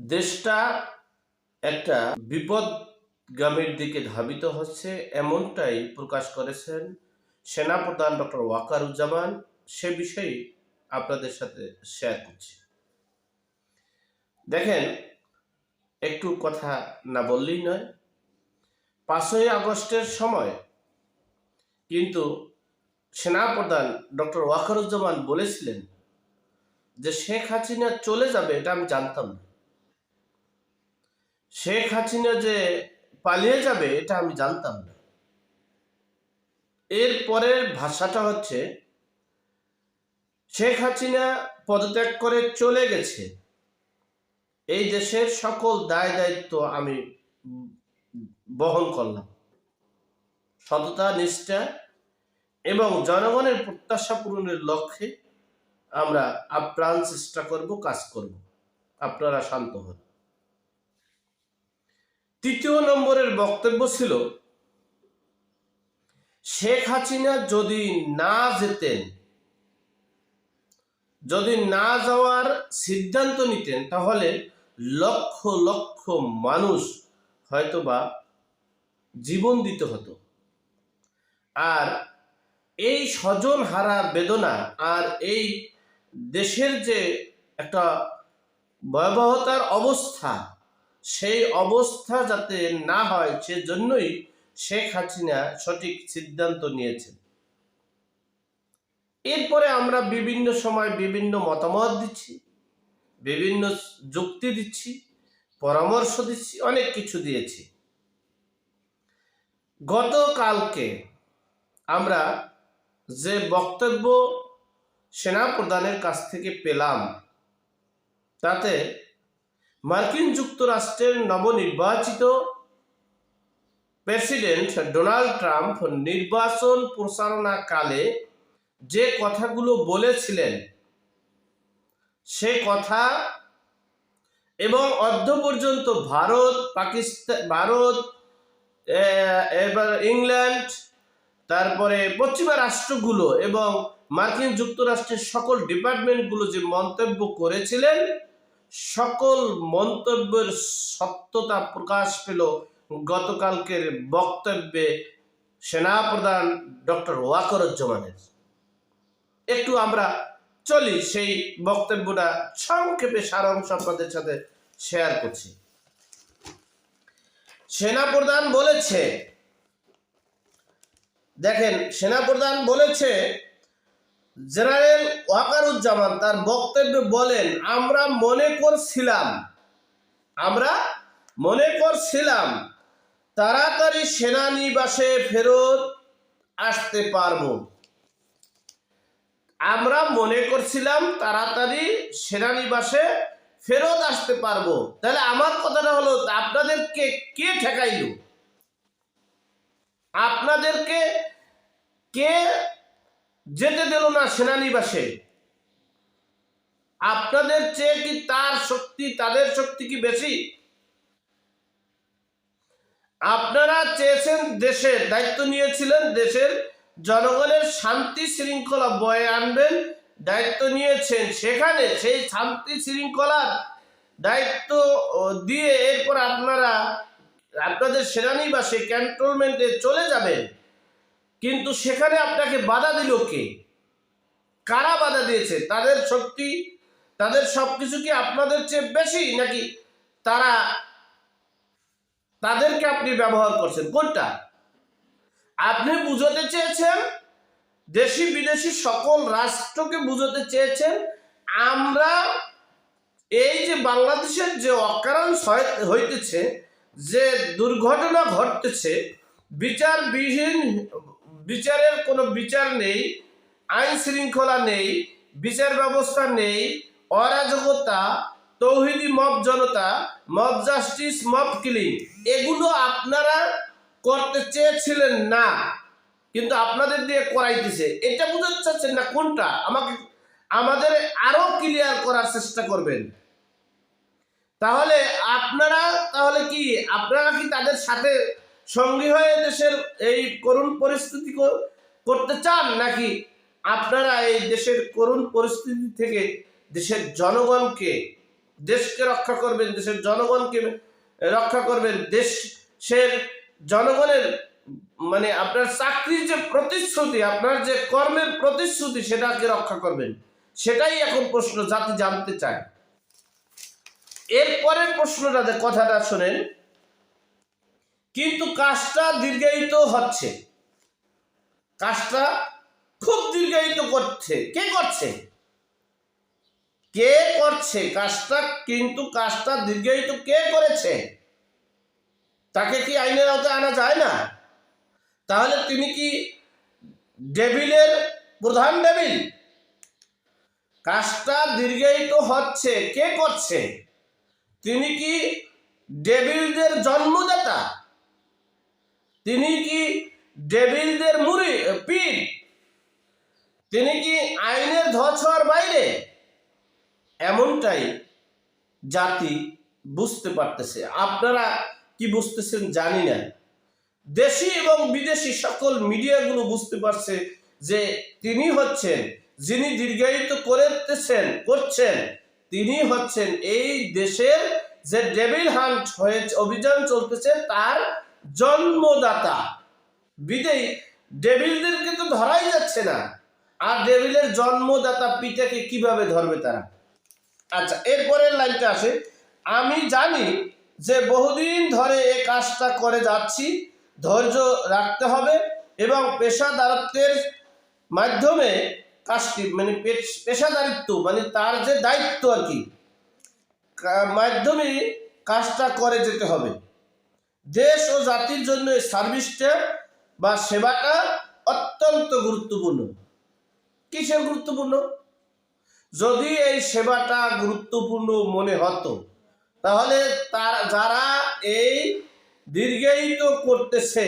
দেশটা একটা বিপদগামীর দিকে ধাবিত হচ্ছে এমনটাই প্রকাশ করেছেন সেনাপ্রধান ডক্টর ওয়াকারুজ্জামান। সে বিষয়ে আপনাদের সাথে শেয়ার করছি। দেখেন, একটু কথা না বললেই নয়। পাঁচই আগস্টের সময় কিন্তু সেনাপ্রধান ডক্টর ওয়াকারুজ্জামান বলেছিলেন যে শেখ হাসিনা চলে যাবে, এটা আমি জানতাম না। শেখ হাসিনা যে পালিয়ে যাবে, এটা আমি জানতাম না। এর পরের ভাষাটা হচ্ছে, শেখ হাসিনা পদত্যাগ করে চলে গেছে। এই দেশের সকল দায় দায়িত্ব আমি বহন করলাম। সততা, নিষ্ঠা এবং জনগণের প্রত্যাশা পূরণের লক্ষ্যে আমরা আপ্রাণ চেষ্টা করব, কাজ করব। আপনারা শান্ত হন। তৃতীয় নম্বরের বক্তব্য ছিল, শেখ হাসিনা যদি না যেতেন, যদি না যাওয়ার সিদ্ধান্ত নিতেন, তাহলে লক্ষ লক্ষ মানুষ হয়তোবা জীবন দিতে হতো। আর এই স্বজন হারা বেদনা আর এই দেশের যে একটা ভয়াবহতার অবস্থা সেই অবস্থা যাতে না হয়, সেজন্যই শেখ হাসিনা সঠিক সিদ্ধান্ত নিয়েছেন। এরপরে আমরা বিভিন্ন সময় বিভিন্ন মতামত দিচ্ছি, বিভিন্ন যুক্তি দিচ্ছি, পরামর্শ দিচ্ছি, অনেক কিছু দিয়েছি। গতকালকে আমরা যে বক্তব্য সেনা প্রধানের কাছ থেকে পেলাম, তাতে মার্কিন যুক্তরাষ্ট্রের নবনির্বাচিত প্রেসিডেন্ট ডোনাল্ড ট্রাম্প নির্বাচন প্রচারণাকালে যে কথাগুলো বলেছিলেন, সে কথা এবং অর্ধ পর্যন্ত ভারত, পাকিস্তান, ভারত এবার ইংল্যান্ড, তারপরে পশ্চিমা রাষ্ট্রগুলো এবং মার্কিন যুক্তরাষ্ট্রের সকল ডিপার্টমেন্টগুলো যে মন্তব্য করেছিলেন সকল মন্তব্যের সত্যতা প্রকাশ পেল গতকালকের বক্তব্যে সেনাপ্রধান ডক্টর ওয়াকরুজ্জামানের। একটু আমরা চলি সেই বক্তব্যটা, সংক্ষেপে সারাংশ আপনাদের সাথে শেয়ার করছি। সেনাপ্রধান বলেছে, দেখেন, সেনাপ্রধান বলেছে জেনারেল ওয়াকারুজ্জামান তার বক্তব্যে বলেন, আমরা মনে করছিলাম, আমরা মনে করছিলাম তাড়াতাড়ি সেনানিবাসে ফেরত আসতে পারব। আমরা মনে করছিলাম তাড়াতাড়ি সেনানিবাসে ফেরত আসতে পারব। তাহলে আমার কথাটা হলো, আপনাদেরকে কে ঠেকাইল? আপনাদেরকে কে যেতে দিল না সেনানিবাসে। আপনাদের চেয়ে কি তার শক্তি, তাদের শক্তি কি বেশি? আপনারা চেয়েছেন দেশের, দায়িত্ব নিয়েছিলেন দেশের জনগণের শান্তি শৃঙ্খলা বয়ে আনবেন, দায়িত্ব নিয়েছেন সেখানে সেই শান্তি শৃঙ্খলার দায়িত্ব দিয়ে এরপর আপনারা, আপনাদের সেনানিবাসে ক্যান্টনমেন্টে চলে যাবেন। কিন্তু সেখানে আপনাকে বাধা দিল কে? কারা বাধা দিয়েছে? তাদের শক্তি, তাদের সব কিছু কি আপনাদের চেয়ে বেশি, নাকি তারা তাদেরকে আপনি ব্যবহার করছেন? কোনটা? আপনি বুঝতে চেয়েছেন, দেশি বিদেশি সকল রাষ্ট্রকে বুঝতে চেয়েছেন, আমরা এই যে বাংলাদেশের যে অকারণ হইতেছে, যে দুর্ঘটনা ঘটতেছে, বিচারবিহীন বিচারের কোনো বিচার নেই, আইন শৃঙ্খলা নেই, বিচার ব্যবস্থা নেই, অরাজকতা, তৌহিদি মব জনতা, মব জাস্টিস, মব কিলিং, এগুলো আপনারা করতে চেয়েছিলেন না, কিন্তু আপনাদের দিয়ে করাইতেছে। এটা বুঝতে চাচ্ছেন না কোনটা? আমাকে, আমাদের আরও ক্লিয়ার করার চেষ্টা করবেন। তাহলে আপনারা, তাহলে কি, আপনারা কি তাদের সাথে সঙ্গী হয়ে দেশের এই করুণ পরিস্থিতি করতে চান নাকি আপনারা এই দেশের করুণ পরিস্থিতি থেকে দেশের জনগণকে, দেশকে রক্ষা করবেন, দেশের জনগণকে রক্ষা করবেন, দেশের জনগণের মানে আপনার চাকরির যে প্রতিশ্রুতি, আপনার যে কর্মের প্রতিশ্রুতি সেটাকে রক্ষা করবেন। সেটাই এখন প্রশ্ন জাতি জানতে চায়। এরপরের প্রশ্নটা যে কথাটা শোনেন। কিন্তু কাজটা দীর্ঘায়িত হচ্ছে। কাজটা খুব দীর্ঘায়িত করছে। কে করছে? কে করছে? কাজটা কিন্তু কাজটা দীর্ঘায়িত কে করেছে? তাকে কি আইনের আওতায় আনা যায় না? তাহলে তিনি কি ডেভিলের প্রধান ডেভিল? কাজটা দীর্ঘায়িত হচ্ছে। কে করছে? তিনি কি ডেভিলদের জন্মদাতা? তিনি কি ডেভিলদের মুড়ি পীর তিনি কি আইনের ধছোয়ার বাইরে? এমনটাই জাতি বুঝতে পারতেছে। আপনারা কি বুঝতেছেন জানি না। দেশি এবং বিদেশি সকল মিডিয়াগুলো বুঝতে পারছে যে তিনি হচ্ছেন, যিনি দীর্ঘায়িত করতেছেন, করছেন, তিনি হচ্ছেন এই দেশের যে ডেভিল হান্ট হয়ে, অভিযান চলতেছে, তার জন্মদাতা। বিদেই ডেভিলদেরকে তো ধরাই যাচ্ছে না। আর ডেভিলের জন্মদাতা পিতাকে কীভাবে ধরবে তারা? আচ্ছা এরপরের লাইনটা আসে। আমি জানি যে বহুদিন ধরে এ কাজটা করে যাচ্ছি, ধৈর্য রাখতে হবে এবং পেশাদারত্বের মাধ্যমে কাজটি মানে পেশ- পেশাদারিত্ব মানে তার যে দায়িত্ব আর কি, মাধ্যমে কাজটা করে যেতে হবে। দেশ ও জাতির জন্য এই সার্ভিসটা বা সেবাটা অত্যন্ত গুরুত্বপূর্ণ। কিসের গুরুত্বপূর্ণ? যদি এই সেবাটা গুরুত্বপূর্ণ মনে হতো, তাহলে তার, যারা এই দীর্ঘায়িত করতেছে,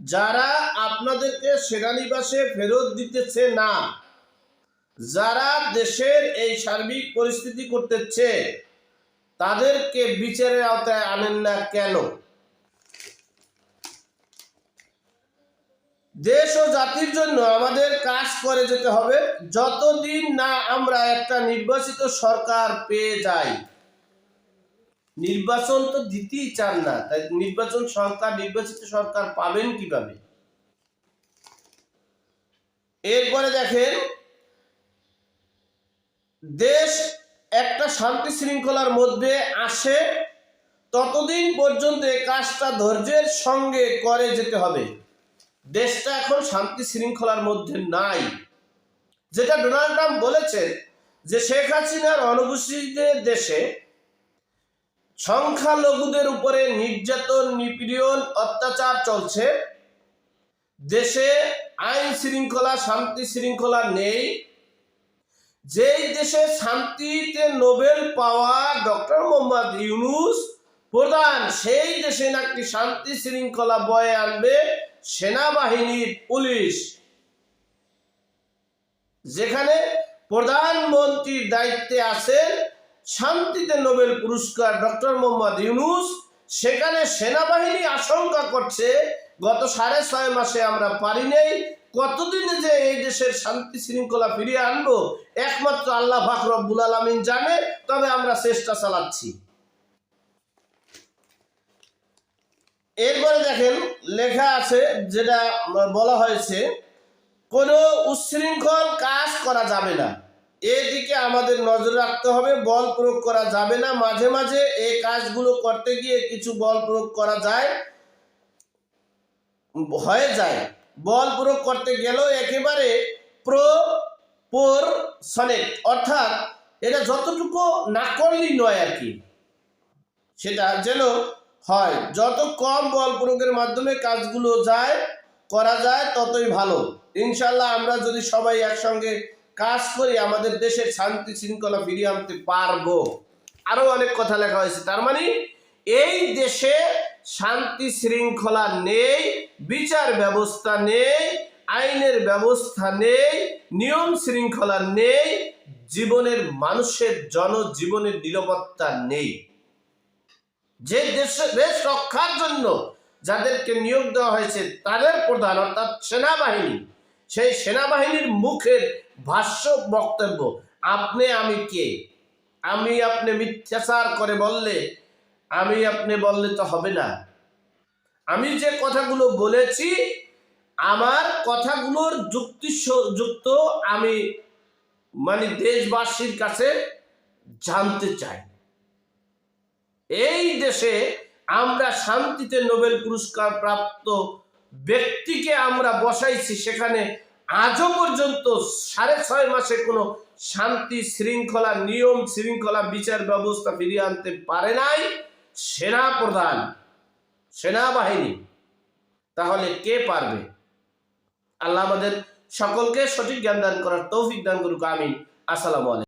যারা আপনাদেরকে সেনানিবাসে ফেরত দিতেছে না, যারা দেশের এই সার্বিক পরিস্থিতি করতেছে তাদেরকে বিচারের আওতায় আনেন না কেন? দেশ ও জাতির জন্য আমাদের কাজ করে যেতে হবে। যতদিন না আমরা একটা নির্বাচিত সরকার পেয়ে যাই। নির্বাচন তো দিতেই চান না। তাই নির্বাচন সরকার, নির্বাচিত সরকার পাবেন কীভাবে? এরপরে দেখেন, দেশ একটা শান্তি শৃঙ্খলার মধ্যে আসে, ততদিন পর্যন্ত এই কাজটা ধৈর্যের সঙ্গে করে যেতে হবে। দেশটা এখন শান্তি শৃঙ্খলার মধ্যে নাই। যেটা ডোনাল্ড ট্রাম্প বলেছেন যে শেখ হাসিনার অনুপস্থিতিতে দেশে সংখ্যালঘুদের উপরে নির্যাতন, নিপীড়ন, অত্যাচার চলছে। দেশে আইন শৃঙ্খলা, শান্তি শৃঙ্খলা নেই। যেই দেশে শান্তিতে নোবেল পাওয়া ডক্টর মোহাম্মদ ইউনুস প্রধান, সেই দেশে নাকি শান্তি শৃঙ্খলা বয়ে আনবে সেনাবাহিনীর পুলিশ। যেখানে প্রধানমন্ত্রীর দায়িত্বে আছেন শান্তিতে নোবেল পুরস্কার ডক্টর মোহাম্মদ ইউনুস। সেখানে সেনাবাহিনী আশঙ্কা করছে, গত সাড়ে ছয় মাসে আমরা পারি নেই কতদিনে যে এই দেশের শান্তি শৃঙ্খলা ফিরিয়ে আনব? একমাত্র আল্লাহ ফাক রব্বুল আলমিন জানে, তবে আমরা চেষ্টা চালাচ্ছি। এরপরে দেখেন, লেখা আছে, যেটা বলা হয়েছে, কোনো উচ্ছৃঙ্খল কাজ করা যাবে না। এদিকে আমাদের নজর রাখতে হবে, বল প্রয়োগ করা যাবে না। মাঝে মাঝে এই কাজগুলো করতে গিয়ে কিছু বল প্রয়োগ করা যায়, হয়ে যায়। বল প্রয়োগ করতে গেলেও একেবারে প্রো পোর সনেট। অর্থাৎ এটা যতটুকু না করলেই নয় আর কি, সেটা যেন হয়। যত কম বল প্রয়োগের মাধ্যমে কাজগুলো যায়, করা যায়, ততই ভালো। ইনশাল্লাহ আমরা যদি সবাই একসঙ্গে কাজ করি, আমাদের দেশের শান্তি শৃঙ্খলা ফিরিয়ে আনতে পারব। আরও অনেক কথা লেখা হয়েছে। তার মানে এই দেশে শান্তি শৃঙ্খলা নেই, বিচার ব্যবস্থা নেই, আইনের ব্যবস্থা নেই, নিয়ম শৃঙ্খলা নেই, জীবনের মানুষের জনজীবনের নিরাপত্তা নেই। যে দেশ দেশ রক্ষার জন্য যাদেরকে নিয়োগ দেওয়া হয়েছে, তাদের প্রধান অর্থাৎ সেনাবাহিনী, সেই সেনাবাহিনীর মুখের ভাষ্য বক্তব্য, আপনি আমি কে? আমি আপনি মিথ্যাচার করে বললে আমি আপনি বললে তো হবে না। আমি যে কথাগুলো বলেছি, আমার কথাগুলোর যুক্তি যুক্ত আমি মানে দেশবাসীর কাছে জানতে চাই। এই দেশে আমরা শান্তিতে নোবেল পুরস্কার প্রাপ্ত ব্যক্তিকে আমরা বসাইছি, সেখানে আজও পর্যন্ত সাড়ে ছয় মাসে কোনো শান্তি শৃঙ্খলা, নিয়ম শৃঙ্খলা, বিচার ব্যবস্থা ফিরিয়ে আনতে পারে নাই। সেনা প্রধান সেনাবাহিনী তাহলে কে পারবে? আল্লাহ আমাদের সকলকে সঠিক জ্ঞান দান করার তৌফিক দান করুক আমি আসসালামু আলাইকুম।